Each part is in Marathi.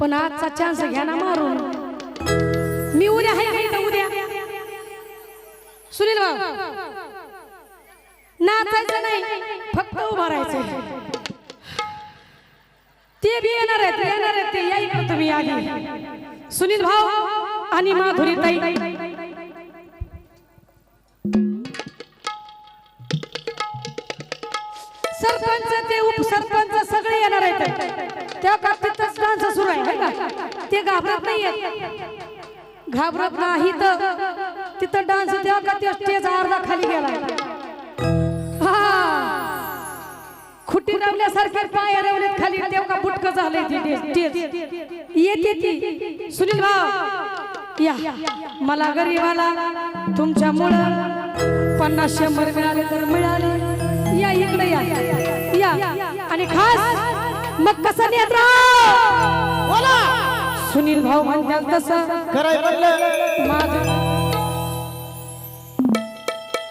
पण आजचा चान्स घ्या ना मारून. मी उद्या आहे उद्या. सुनील भाऊ नाचायचं नाही फक्त उभं राहायचं ते बी येणार आहेत येणार आहेत ते याई करतो तुम्ही आधी. सुनील भाऊ आणि माधुरी ताई. सरपंच ते उपसरपंच त्या बाबतीतच डान्स सुरू आहे का? ते घाबरत नाहीयेत. घाबरत नाही तर तिथं डान्स तेव्हा का ते स्टेज अर्धा खाली गेला? हा. खुटी रवल्यासारखे पाय रवले खाली तेव्हा का बुटक झाले येते ती. सुनील भाऊ या. मला गरीबाला तुमच्यामुळं पन्नास शंभर मिळाले तर मिळाले. या इकडे या. या. आणि खास मग कसं नेत बोला. सुनील भाऊ म्हणतात तसं. म्हणलं माझं.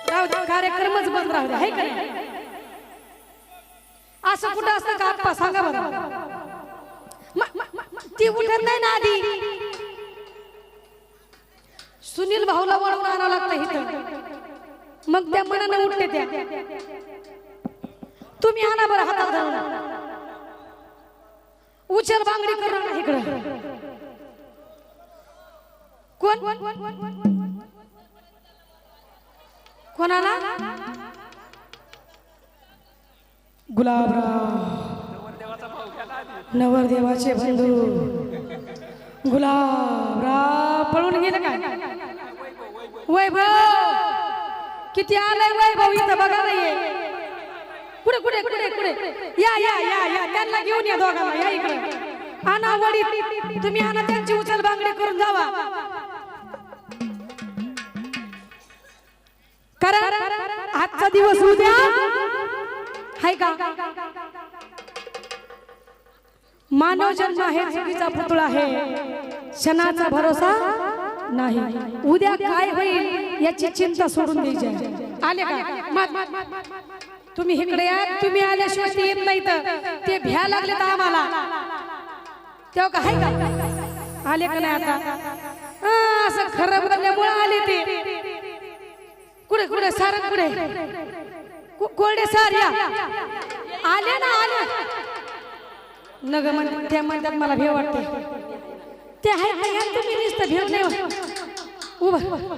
राहू दे, कार्यक्रमच बंद राहू दे, है का नाही? असं कुठं असतं का आप्पा? सांगा बरं. म- म- म- ती उठत नाही ना आधी. सुनील भाऊला वळवून आणावं लागतं इथं. मग त्या मनानं उठते त्या. तुम्ही आणा बरं हातात धरून उचल बांगडी आणा इकडं. कोण? कोणाला? गुलाबराव नवरदेवाचे बंधू. गुलाबराव पळून गेले काय? वैभव! किती आलंय वैभव इथं बघा नाहीये कुठे कुठे कुठे कुठे? या या या या. त्यांना घेऊन या दोघांना. या इकडे. आना वडील तुम्ही आना त्यांची उचल बांगडी करून जावा. कारण आजचा दिवस उद्या. हाय का? मानव जन्म आहे चुकीचा पुतळा आहे. क्षणाचा भरोसा नाही. उद्या काय होईल याची चिंता सोडून द्यायची आले का? तुम्ही इकडे या तुम्ही आल्याशिवाय ते येत नाही तर ते भ्या लागले तर आम्हाला. तेव्हा का हाय का? आले का नाही आता? असं खरं बोलल्यामुळे आले ते. कुठे कुठे? सार कुठे? कोरडे सार या. आले ना आले नग म्हण त्या म्हणतात मला भेव वाटते. ते आहे तुम्ही नुसतं भेव नाही होत. उभं.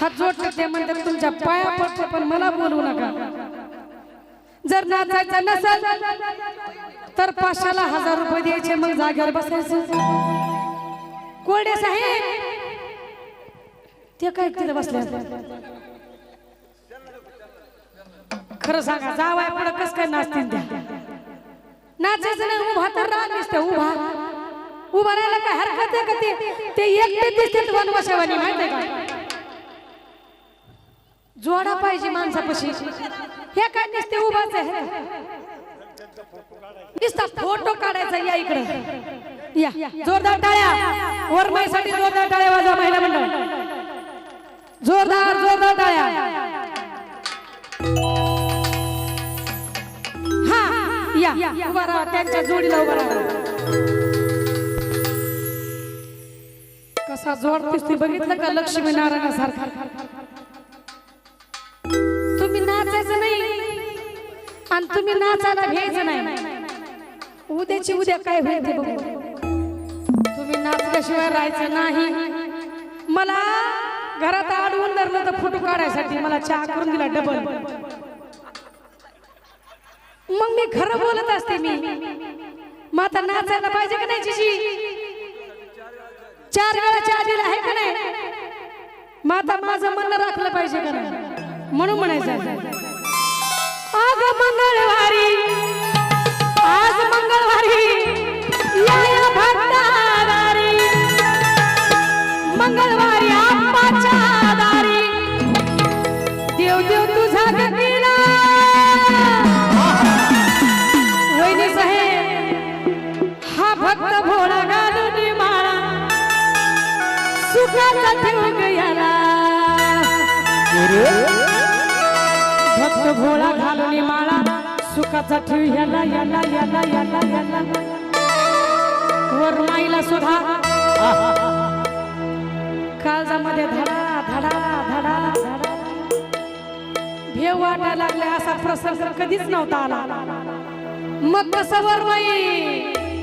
हात जोडतात ते म्हणतात तुमच्या पाया पडतो पण मला बोलू नका. जर नाचायचं नसेल तर पाचशाला हजार रुपये द्यायचे मग जागेवर बसायचं. कोडे साहेब ते काय तिथे बसले खरं सांगा जावाय पुढे कस काय नाचतील त्या? नाचायचं नाही उभा तर राग दिसते उभा. उभा राहायला काय हरकत आहे का ते? ते एकटे दिसते माहिती आहे का? जोडा पाहिजे माणसापाशी. हे काय दिसते उभाच आहे? नुसता फोटो काढायचा या इकडे. या जोरदार टाळ्या. वरमाईसाठी जोरदार टाळ्या वाजवा महिला मंडळ. जोरदार जोरदार टाळ्या. हा या. उभा राहा त्यांच्या जोडीला उभा राहा. कसा जोड दिसते बघितलं का? लक्ष्मी आणि तुम्ही नाचायला घ्यायचं नाही. उद्याची उद्या काय होईल ते बघू. तुम्ही नाचल्याशिवाय राहायचं नाही. मला घरात अडवून धरलं तर फोटो काढायसाठी मला चहा करून दिला डबल मग मी खरं बोलत असते मी. मग आता नाचायला पाहिजे का नाही जिजी? चार वेळाच्या आधीला आहे का नाही? मग आता माझं म्हणणं राखलं पाहिजे का नाही? म्हणून म्हणायचं como no le va सुखाचा ठेव याला याला याला याला याला. वर माईला सुद्धा काळजामध्ये धडा धडा धडा भेव वाटायला लागले असा प्रसंग कधीच नव्हता आला. मग कसं वर माई?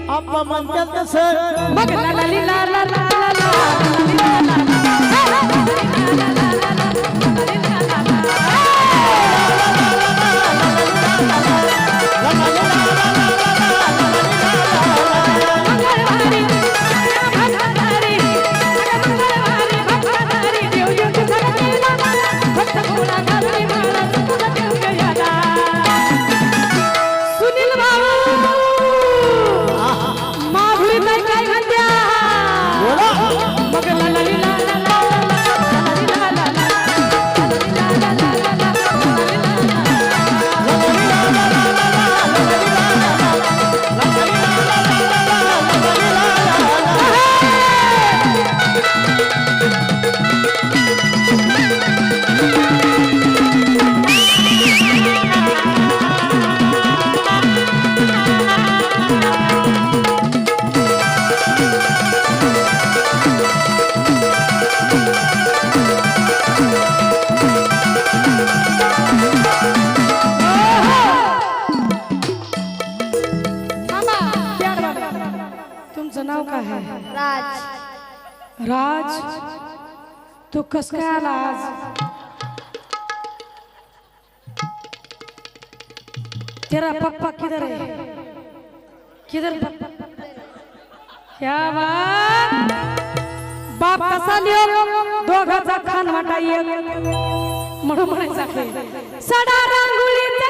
आप्पा म्हणतात तसं. मग ला ला ली ला ला ला ला ला. ला ली ला ला ला. मंगळवारी राज तू कस काय आला आज? तेरा पप्पा किधर है किधर क्या बात बाप कसा लिओ दोघाचा खान वाटा येईल म्हणून म्हणायचा सडा रांगोळी येडू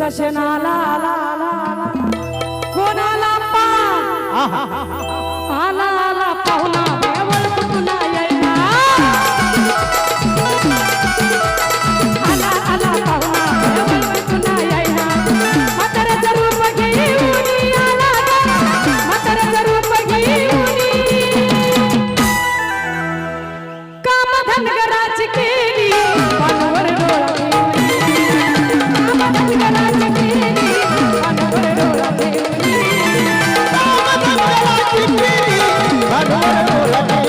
जशनाला कोणाला आला आला पाहुणा. la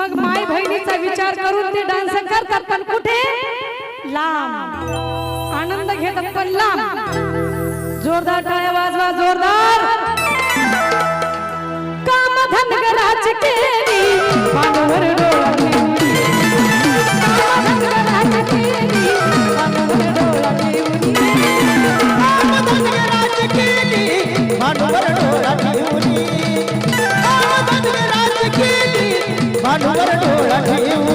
मग माय बहिणीचा विचार करून ते डान्स करतात पण कुठे? लांब. आनंद घेतात पण लांब. जोरदार टाळ्या वाजवा जोरदार. काम धनगराची केली मानवर डोळा Deus.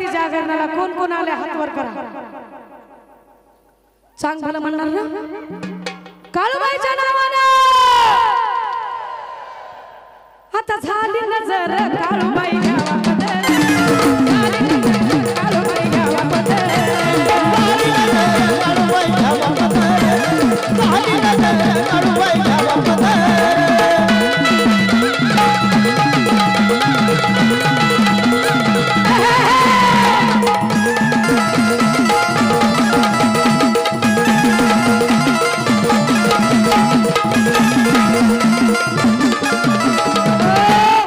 देवासाठी जागरणाला कोण कोण आले हात वर करा. चांग भलं म्हणणार ना? काळूबाईच्या नावानं! आता झाली नजर